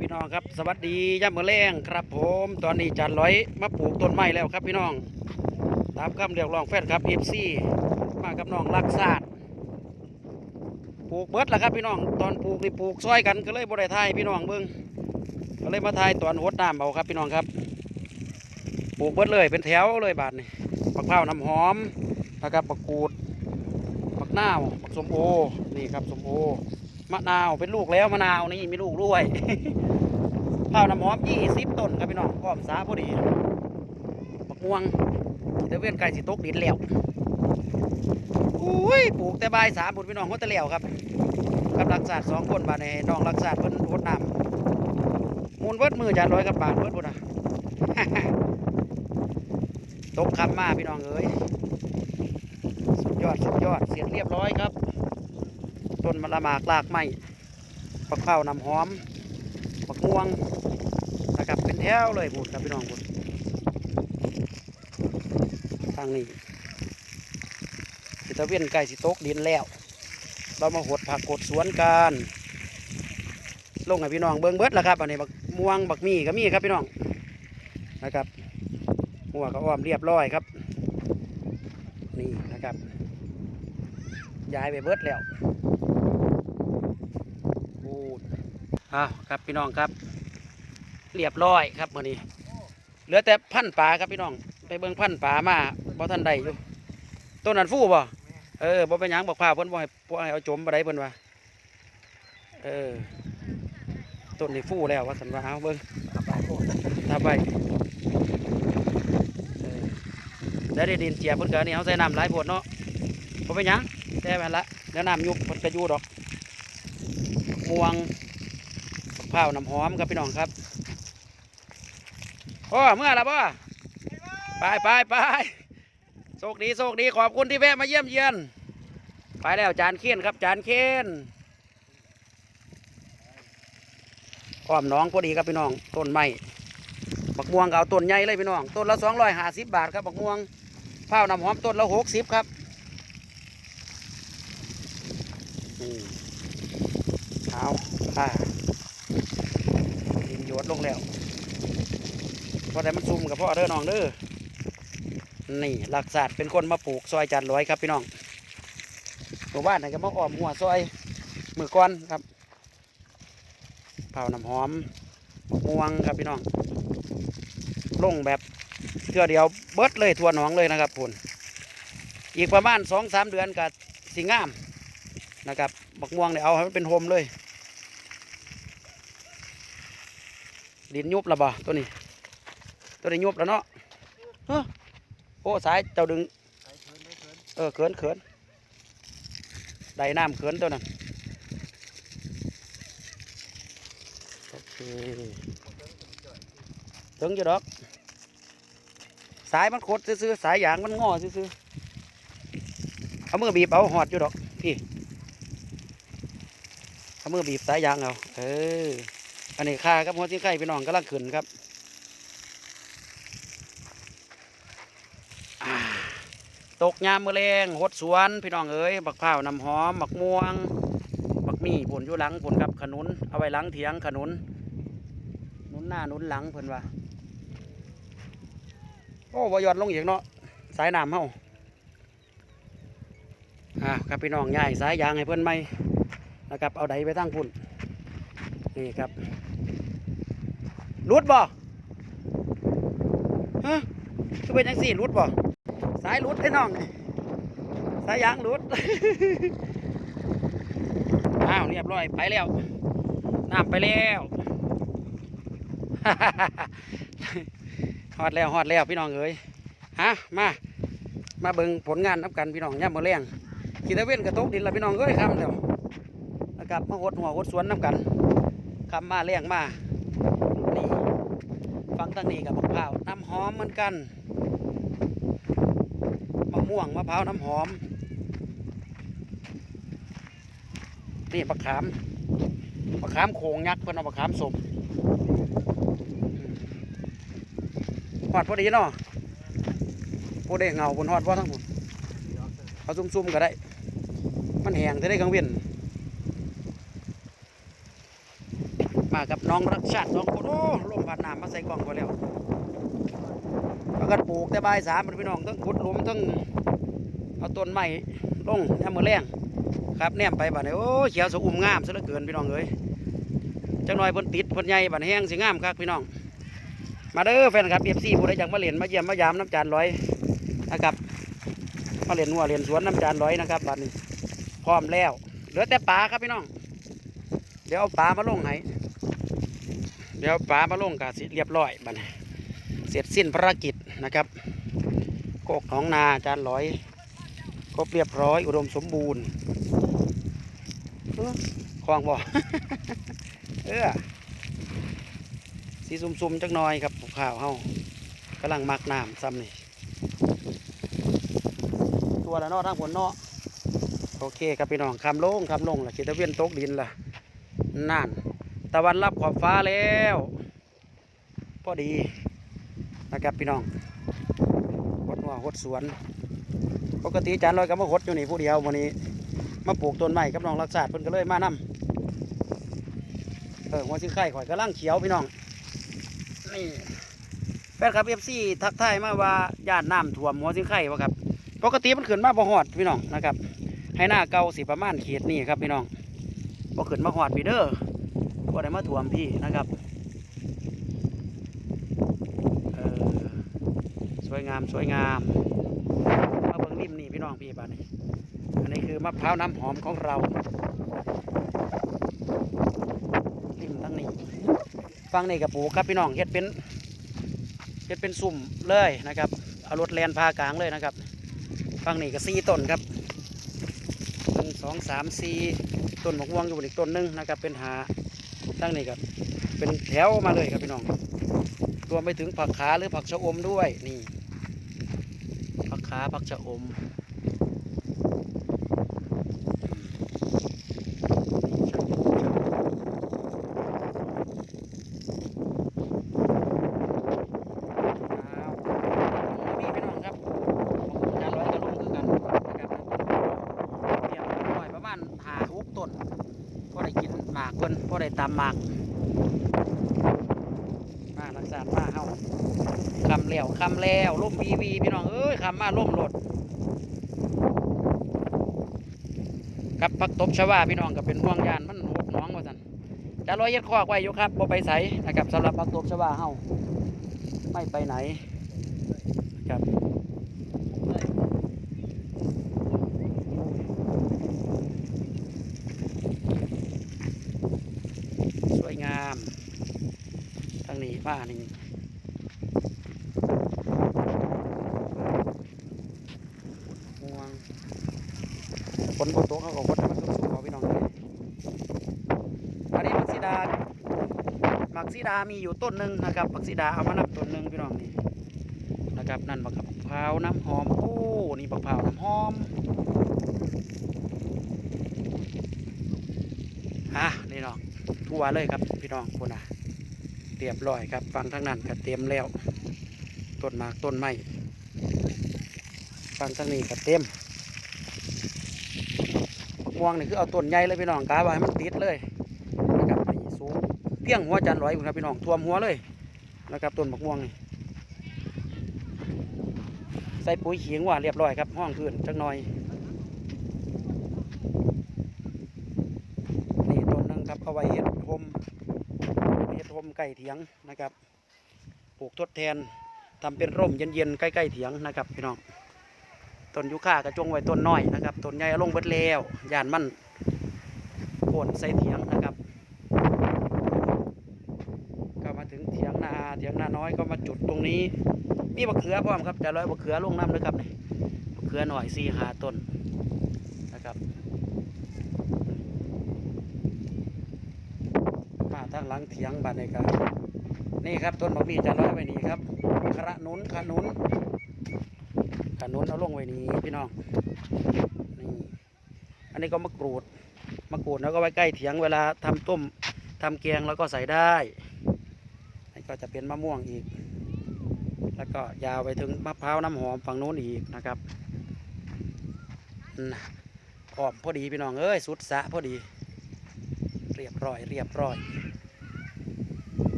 พี่น้องครับ สวัสดีย่ำมือแรงครับ ผมตอนนี้จัดร้อยมาปลูกต้นไม้แล้วครับพี่น้องตามคำเรียกร้องแฟนครับเอฟซีมากับน้องรักษาดปลูกเบิดแล้วครับพี่น้องตอนปลูกนี่ปลูกซอยกันก็เลยบ่ไทายพี่น้องเบิ่งก็เลยมาทายตอนหดน้ำเอาครับพี่น้องครับ ปลูกเบิดเลยเป็นแถวเลยบาทนี่มะพร้าน้ำหอมนะครับมะกรูดมะนาวมะสมโอนี่ครับสมโอ มะนาวเป็นลูกแล้วมะนาวนี่มีลูกด้วยข้าวน้ำหอมยี่สิบต้นครับพี่น้องพร้อมสาพอดีมะม่วงตะเวนไก่สิตกดินแล้วอุ้ยปลูกแต่ใบสามบุญพี่น้องเขาตะแล้วครับกับรักษาสองคนบาในน้องรักษาเพิ่นรดน้ำมูลเวิดมือจานร้อยกับบาทเวิดบุญอะตกคำมาพี่น้องเอ้ยสุดยอดสุดยอดเสร็จเรียบร้อยครับ ต้นมะละหมากลากไม้ปักเผาวน้ำหอมปักม่วงนะครับเป็นแถวเลยพูดครับพี่น้องพูดทางนี้สิตะเวียนไก่สิตกดินแล้ว เรามาหดผักกดสวนกันลงให้พี่น้องเบิ้งเบิดแล้วครับอันนี้บักม่วงบักมีก็มีครับพี่น้องนะครับหัวก็อ้อมเรียบร้อยครับ นี่นะครับย้ายไปเบิดแล้ว อ้าวครับพี่น้องครับ เรียบร้อยครับมื่อนี้เหลือแต่พันธุ์ปลาครับพี่น้อง ไปเบิ่งพันธุ์ปลามาบ่ทันใดอยู่ต้นนั้นฟูบ่เออบ่เป็นหยังบอกพร้าเพิ่นบ่ให้บ่ให้เอาจมบ่ได้เพิ่นว่าเออต้นนี้ฟูแล้วว่าสันว่าเอาเบิ่งถ้าไปแล้วได้ดินเจียเพิ่นก็นี่เอาใส่น้ำหลายโพดเนาะบ่เป็นหยังแต่แม่นละแล้วน้ำยุบเพิ่นก็อยู่ดอกม่วง ร้าวน้ำหอมครับพี่น้องครับโอ้เมื่อไรบ่ไปไปไปโชคดีโชคดีขอบคุณที่แวะมาเยี่ยมเยียน ไปแล้วจานเคียนครับจานเคียนอ้อมน้องพอดีครับพี่น้องต้นไม้บักม่วงก็เอาต้นใหญ่เลยพี่น้องต้นละสองร้อยห้าสิบบาทครับบักม่วงพร้าวน้ำหอมต้นละหกสิบครับอืมเอาผ้า ลงแล้วพอได้มันซุ่มกับพ่อเด้อน้องเด้อนี่หลักศาสตร์เป็นคนมาปลูกซอยจันร้อยครับพี่น้องหมู่บ้านไหนก็มาอ้อมหัวซอยมือก้อนครับเผาน้ำหอมมะม่วงครับพี่น้องลงแบบเทื่อเดียวเบิดเลยทั่วหนองเลยนะครับพุ่นอีกประมาณสองสามเดือนกับสิงามนะครับบักม่วงเนี่ยเอาให้มันเป็นโฮมเลย ดินยุบแล้วบ่ตัวนี้ ตัวนี้ยุบแล้วเนาะเฮ้อโอ้สายเจ้าดึงเออเขินเขินได้น้ำเขินตัวนั้นโอเคถึงอยู่ดอก สายมันขดซื้อๆสายยางมันงอซื้อๆเอามือบีบเอาหอดอยู่ดอกพี่เอามือบีบสายยางเอาเออ อันนี้ค่าครับหัวจิ้งไข่พี่น้องกำลังขึ้นครับตกยามมือแรงหดสวน พี่น้องเอ้ยบักพร้าวน้ำหอมบักม่วงบักมี่ผลอยู่หลังผลครับขนุน เอาไว้หลังเถียงขนุนนุนหน้านุนหลังเพิ่นว่าโอ้บ่หยอดลงอีกเนาะสายน้ำเฮาอ่าครับพี่น้องง่ายสายยางให้เพิ่อนไหมนะครับเอาไดไปตั้งพุ่นนี่ครับ รุดบ่ฮะคือเป็นยังสี่รุดบ่สายรุดไอ้น้องสายยางรุดอ้าวเรียบร้อยไปแล้วน้ำไปแล้วฮอดแล้วฮอดแล้วพี่น้องเอ้ยฮะมามาเบิ่งผลงานนับกันพี่น้องย่ำมือแรงขีตะเว้นกระตกดินละพี่น้องเอ้ยคำเดียวนะครับมาหดหัวหดสวนน้ำกันคำมาแรงมา ฟังตั้งนี้กับมะพร้าวน้ำหอมเหมือนกันมะม่วงมะพร้าวน้ำหอม นี่มะขามมะขามโขงยักษ์เพื่อนเอามะขามสมหอดพอดีเนาะพอได้เงาบนหอดว่าทั้งหมดเอาซุ่มๆก็ได้ มันแหงจะได้กังเวียน มากับน้องรักชาติสองคนโอ้ลมผ่านน้ำมาใส่กล่องไปแล้วประกันปลูกแต่บายสามพี่น้องทั้งขุดหลุมทั้งเอาต้นไม้ลงแนมมือแรงครับแนมไปบัดนี้โอ้เขียวสะอุ่มงามซะเหลือเกินพี่น้องเอ้ยจังหน่อยพนติดพนใหญ่บัดแห้งสิงามคักพี่น้อง มาเด้อแฟนครับเอฟซีผู้ใดอยากมาเล่นมาเยี่ยมมายามน้ำจานร้อยนะครับมาเล่นหัวเล่นสวนน้ำจานร้อยนะครับบัดนี้พร้อมแล้วเหลือแต่ปลาครับพี่น้อง เดี๋ยวเอาปลามาลงให้ เดี๋ยวเอาปลามาลงกะสิเรียบร้อยบัดนี้เสร็จสิ้นภารกิจนะครับโกกหนองนาจานร้อยครบเรียบร้อย อุดมสมบูรณ์เอ้อคลองบ่เออสีซุ่มๆจักหน่อยครับผข่าวเฮากำลังมักน้ำซ้ำนี่ตัวละนอทางผลเนาะโอเคครับพี่น้องคำลงคำลงล่ะคิดตะเวียนตกดินล่ะนั่น ตะวันรับขอบฟ้าแล้ว พอดีนะครับพี่น้องหดหัวหดสวน ปกติจานลอยก็มาหดอยู่นี่ผู้เดียววันนี้ มาปลูกต้นไม้กับน้องรักษาเพิ่นก็เลยมานํเออหัวซิงไข่ข่อยกำลังเขียวพี่น้องนี่แฟนครับเอฟซีทักทายมาว่าญาติน้ำท่วมหัวซิงไข่วะครับ ปกติมันขึ้นมาบ่ฮอดพี่น้องนะครับ ให้หน้าเก่าสิประมาณเขตนี่ครับพี่น้องบ่ขึ้นมาหอดพี่เด้อ บ่ได้มาถ่วมพี่นะครับสวยงามสวยงามมาเบิ่งริมนี่พี่น้องพี่บ้านนี้อันนี้คือมะพร้าวน้ำหอมของเราริมทั้งนี้ฟังนี่กับปูครับพี่น้องเฮ็ดเป็นเฮ็ดเป็นสุ่มเลยนะครับเอารถแลนพากลางเลยนะครับฟังนี่ก็สี่ต้นครับหนึ่งสองสามสี่ต้นหมะม่วงอยู่บนอีกต้นหนึงนะครับเป็นหา ตั้งนี่ครับเป็นแถวมาเลยครับพี่น้อง รวมไปถึงผักขาหรือผักชะอมด้วยนี่ผักขาผักชะอมอ้าวมีพี่น้องครับจานร้อยกระลงคือกันนะครับเลี้ยงน้อยประมาณหาหกต้นก็ได้กิน หมากเพิ่นก็ได้ตามหมากมารักษามาเฮาคำแล้วคำแล้วล่มวีวีพี่น้องเอ้ยคำมาล่มโหลดกับพักตบชวาพี่น้องก็เป็นห่วงยานมันหกน้องว่าสันจะลอยย็ดคอกไว้อยู่ครับบ่ไปใสนะครับสำหรับพักตบชวาเฮาไม่ไปไหนครับ สวยงามทางนี้ บ้านนี่ม่วงฝนบนโต๊ะเขาก็วัดมันสูงๆเอาพี่น้องเลยอันนี้มักซีดามักซีดามีอยู่ต้นหนึ่งนะครับมักซีดาเอามานับต้นหนึ่งพี่น้องนี่นะครับนั่นบักกับพร้าวน้ำหอมโอ้นี่บักพร้าวน้ำหอมอะนี่น้องทั่วเลยครับพี่น้องคนน่ะ เรียบร้อยครับฟังทั้งนั้นก็เต็มแล้ว ต้นหมากต้นไม้ฟังทั้งนี้ก็เต็มม่วงนี่คือเอาต้นใหญ่เลยพี่น้องกาไว้ให้มันติดเลยนะครับนี่สูงเพียงหัวจันร้อยพุ่นครับพี่น้องท่วมหัวเลยนะครับต้นมะม่วงนี่ใส่ปุ๋ยเขียงว่าเรียบร้อยครับห้องพื้นจักหน่อยนี่ต้นหนึงครับเอาไว้เห็ดทม มไก่เถียงนะครับปลูกทดแทนทำเป็นร่มเย็นๆใกล้ๆเถียงนะครับพี่น้องต้นยูคากระจงไว้ต้นน้อยนะครับต้นใหญ่ลงเบิดแล้วยานมันโค่นใส่เถียงนะครับ ก็มาถึงเถียงนาเถียงนาน้อยก็มาจุดตรงนี้ มีมะเขือพร้อมครับจะร้อยมะเขือลงน้ำเลยครับนี่มะเขือหน่อยสี่หาต้นนะครับ มาทาง หลังเถียงบ้านนี่ครับนี่ครับต้นบักมี่จะร้อยไว้นี่ครับขนุนขนุนขนุนเอาลงไว้นี่พี่น้องนี่อันนี้ก็มะกรูดมะกรูดแล้วก็ไว้ใกล้เถียงเวลาทำต้มทำแกงแล้วก็ใส่ได้นี่ก็จะเป็นมะม่วงอีก แล้วก็ยาวไปถึงมะพร้าวน้ำหอมฝั่งโน้นอีกนะครับนะพร้อมพอดีพี่น้องเอ้ยสุดสะพอดี เรียบร้อย เรียบร้อย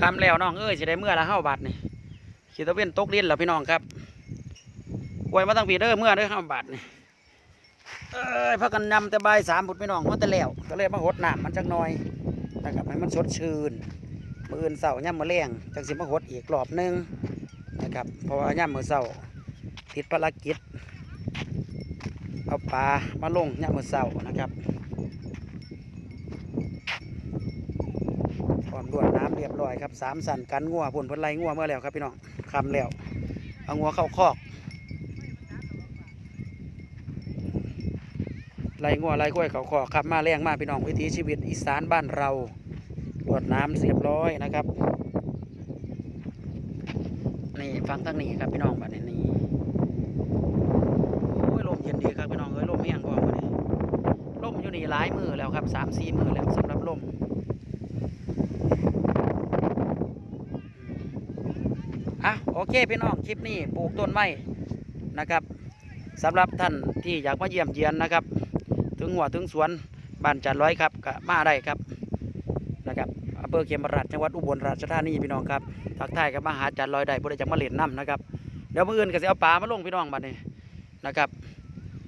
คำแล้วน้องเอ้ยสิได้เมื่อละเฮาบาทนี่ขีตะเวนตกดินแล้วพี่น้องครับไว้มาตั้งปีเด้อเมื่อเด้อเฮาบาทนี่เอ้ยพักกันนำแต่บ่าสามพุดพี่น้องมันแต่แล้วก็เลยมาหดน้ำมันจักหน่อยนะครับให้มันสดชื่นมืออื่นเสาร์ย่ำมื้อแรงจังสิมาหดอีกรอบหนึงนะครับเพราะว่าย่ำมือเสาร์ติดภารกิจเอาปลามาลงย่ำมือเสาร์นะครับ พร้อมรวดน้ำเร้อยครับสามสันกันงัวผลผลไล่งัวเมื่อแล้วครับพี่น้องคำแล้วเอางัวเข้าคอกไล่งัวไล่กล้วยเขาคอกขับมาแรงมากพี่น้องวิถีชีวิตอีสานบ้านเรารวดน้ำเรียบร้อยนะครับนี่ฟังตั้งนี้ครับพี่น้องบัดนี้นี่โอ้ยลมเย็นดีครับพี่น้องเอ้ยลมแห้งพอมาเลยลมอยู่นี่หลายมือแล้วครับสามสี่มือแล้วสำหรับลม อะโอ เคพี่น้องคลิปนี้ปลูกต้นไม้นะครับสำหรับท่านที่อยากมาเยี่ยมเยียนนะครับ ถึงหัวถึงสวนบ้านจันร้อยครับก็มาได้ครับนะครับอำเภอเขมราชจังหวัดอุบลราชธานีพี่น้องครับทักทายกับมาหาจันร้อยได้บ่ได้จากมาเล่นน้ำนะครับเดี๋ยวมื่ออื่นก็จะเอาปลามาลงพี่น้องบัดนี้นะครับ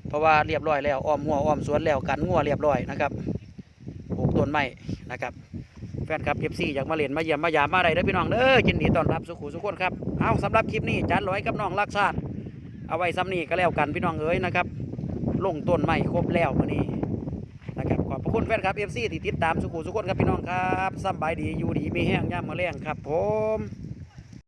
เพราะว่าเรียบร้อยแล้วอ้อมหัวอ้อมสวนแล้วกันงัวเรียบร้อยนะครับปลูกต้นไม้นะครับ แฟนคลับเอฟซีอยากมาเล่นมาเยี่ยมมายามมาอะไรเด้อพี่น้องเด้อยินดีต้อนรับสุขุสุขคนครับเอาสำหรับคลิปนี้จันร้อยกับน้องลักชาติเอาไว้ซ้ำนี่ก็แล้วกันพี่น้องเอ้ยนะครับลงต้นใหม่ครบแล้ววันนี้นะครับขอบพระคุณแฟนคลับเอฟซีที่ติดตามสุขุสุขคนครับพี่น้องครับสำบายดีอยู่ดีมีแห้งย่ามมาแรงครับผม